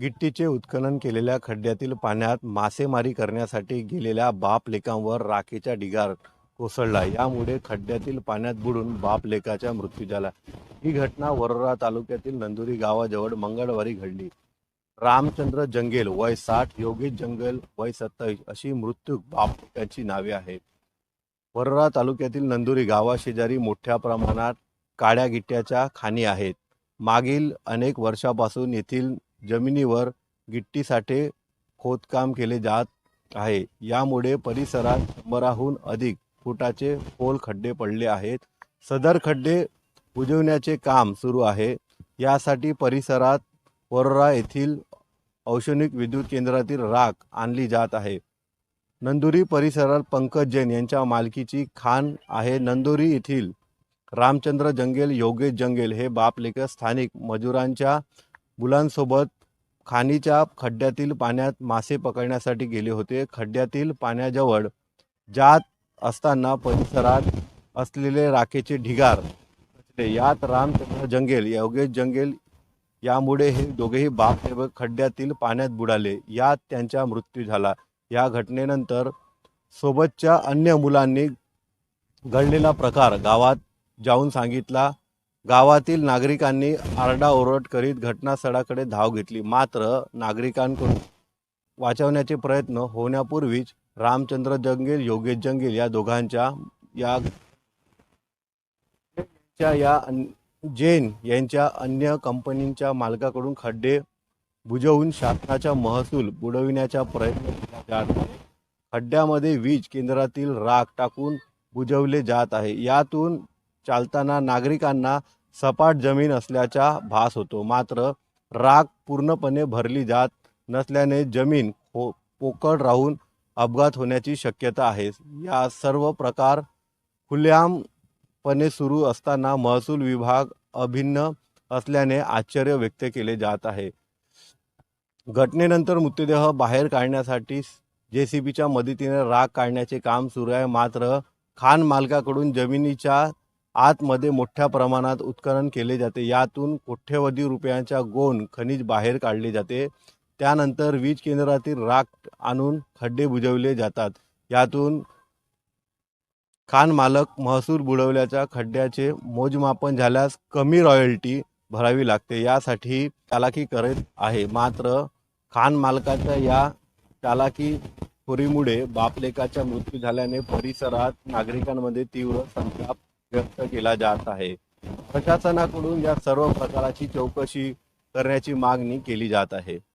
गिट्टीचे उत्खनन केलेल्या खड्ड्यातील पाण्यात मासेमारी करण्यासाठी गेलेल्या बाप लेकांवर राखेचा ढिगार कोसळला. यामुळे खड्ड्यातील पाण्यात बुडून बाप लेकाचा मृत्यू झाला. ही घटना वरोरा तालुक्यातील नंदुरी गावाजवळ मंगळवारी घडली. रामचंद्र जंगेल वय साठ योगेश जंगल वय सत्तावीस अशी मृत्यू बाप लेकाची नावे आहेत. वरोरा तालुक्यातील नंदुरी गावाशेजारी मोठ्या प्रमाणात काळ्या गिट्ट्याच्या खाणी आहेत. मागील अनेक वर्षापासून येथील जमिनीवर गिट्टीसाठी खोदकाम केले जात आहे. यामुळे परिसरात शंभराहून अधिक फुटाचे खोल खड्डे पडले आहेत. सदर खड्डे बुजवण्याचे काम सुरू आहे. यासाठी परिसरात वरोरा येथील औष्णिक विद्युत केंद्रातील राख आणली जात आहे. नंदुरी परिसरात पंकज जैन यांच्या मालकीची खाण आहे. नंदुरी येथील रामचंद्र जंगेल योगेश जंगेल हे बापलेकर स्थानिक मजुरांच्या मुलांसोबत खाणीच्या खड्ड्यातील पाण्यात मासे पकडण्यासाठी गेले होते. खड्ड्यातील पाण्याजवळ जात असताना परिसरात असलेले राखेचे ढिगार यात रामचंद्र जंगेल योगेश जंगेल यामुळे हे दोघेही बाप हे खड्ड्यातील पाण्यात बुडाले. यात त्यांचा मृत्यू झाला. या घटनेनंतर सोबतच्या अन्य मुलांनी घडलेला प्रकार गावात जाऊन सांगितला. गावातील नागरिकांनी आरडाओरड करीत घटनास्थळाकडे धाव घेतली. मात्र नागरिकांकडून वाचवण्याचे प्रयत्न होण्यापूर्वीच रामचंद्र जंगेल योगेश जंगेल या दोघांच्या या या जैन यांच्या अन्य कंपनींच्या मालकाकडून खड्डे बुजवून शासनाचा महसूल बुडविण्याचा प्रयत्न केला जात आहे. खड्ड्यामध्ये वीज केंद्रातील राख टाकून बुजवले जात आहे. यातून चालताना नागरिकांना सपाट जमीन असल्याचा भास होतो. मात्र राख पूर्णपणे भरली जात नसल्याने जमीन हो पोकळ राहून अपघात होण्याची शक्यता आहे. या सर्व प्रकार खुलेआमपणे सुरू असताना महसूल विभाग अभिन्न असल्याने आश्चर्य व्यक्त केले जात आहे. घटनेनंतर मृतदेह बाहेर काढण्यासाठी जे सी बीच्या मदतीने राख काढण्याचे काम सुरू आहे. मात्र खान मालकाकडून जमिनीच्या आतमध्ये मोठ्या प्रमाणात उत्खनन केले जाते. यातून कोट्यवधी रुपयांच्या गोन खनिज बाहेर काढले जाते. त्यानंतर वीज केंद्रातील राख आणून खड्डे बुजवले जातात. यातून खान मालक महसूल बुडवल्याच्या खड्ड्याचे मोजमापन झाल्यास कमी रॉयल्टी भरावी लागते. यासाठी चालाकी करत आहे. मात्र खान मालकाच्या या चालाकी खोरीमुळे बापलेकाचा मृत्यू झाल्याने परिसरात नागरिकांमध्ये तीव्र संताप व्यक्त केला जात आहे. प्रशासनाकडून या सर्व प्रकाराची चौकशी करण्याची मागणी केली जात आहे.